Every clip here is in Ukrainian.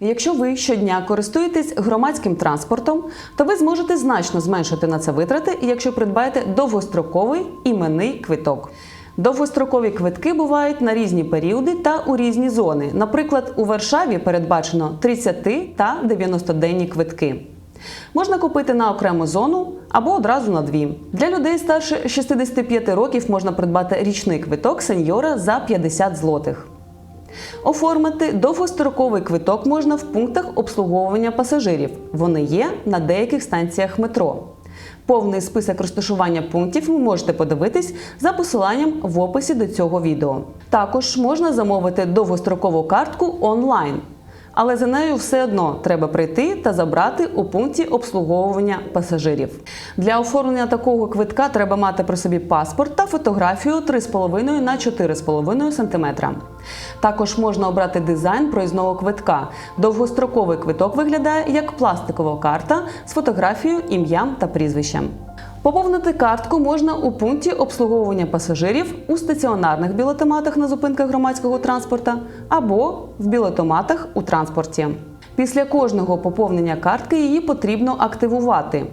Якщо ви щодня користуєтесь громадським транспортом, то ви зможете значно зменшити на це витрати, якщо придбаєте довгостроковий іменний квиток. Довгострокові квитки бувають на різні періоди та у різні зони. Наприклад, у Варшаві передбачено 30 та 90-денні квитки. Можна купити на окрему зону або одразу на дві. Для людей старше 65 років можна придбати річний квиток сеньора за 50 злотих. Оформити довгостроковий квиток можна в пунктах обслуговування пасажирів. Вони є на деяких станціях метро. Повний список розташування пунктів ви можете подивитись за посиланням в описі до цього відео. Також можна замовити довгострокову картку онлайн, але за нею все одно треба прийти та забрати у пункті обслуговування пасажирів. Для оформлення такого квитка треба мати при собі паспорт та фотографію 3,5 на 4,5 см. Також можна обрати дизайн проїзного квитка. Довгостроковий квиток виглядає як пластикова карта з фотографією, ім'ям та прізвищем. Поповнити картку можна у пункті обслуговування пасажирів у стаціонарних білотоматах на зупинках громадського транспорту або в білотоматах у транспорті. Після кожного поповнення картки її потрібно активувати.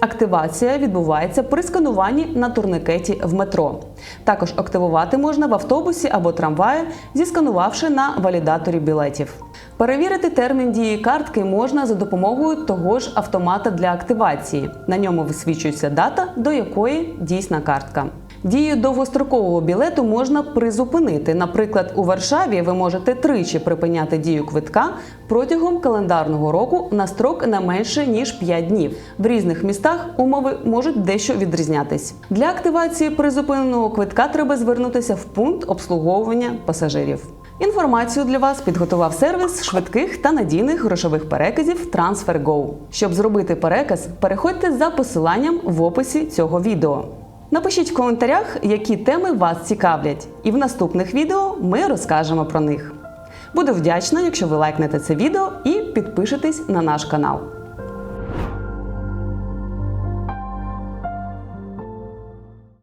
Активація відбувається при скануванні на турникеті в метро. Також активувати можна в автобусі або трамваї, зісканувавши на валідаторі білетів. Перевірити термін дії картки можна за допомогою того ж автомата для активації. На ньому висвічується дата, до якої дійсна картка. Дію довгострокового білету можна призупинити. Наприклад, у Варшаві ви можете тричі припиняти дію квитка протягом календарного року на строк не менше ніж 5 днів. В різних містах умови можуть дещо відрізнятись. Для активації призупиненого квитка треба звернутися в пункт обслуговування пасажирів. Інформацію для вас підготував сервіс швидких та надійних грошових переказів TransferGo. Щоб зробити переказ, переходьте за посиланням в описі цього відео. Напишіть в коментарях, які теми вас цікавлять, і в наступних відео ми розкажемо про них. Буду вдячна, якщо ви лайкнете це відео і підпишетесь на наш канал.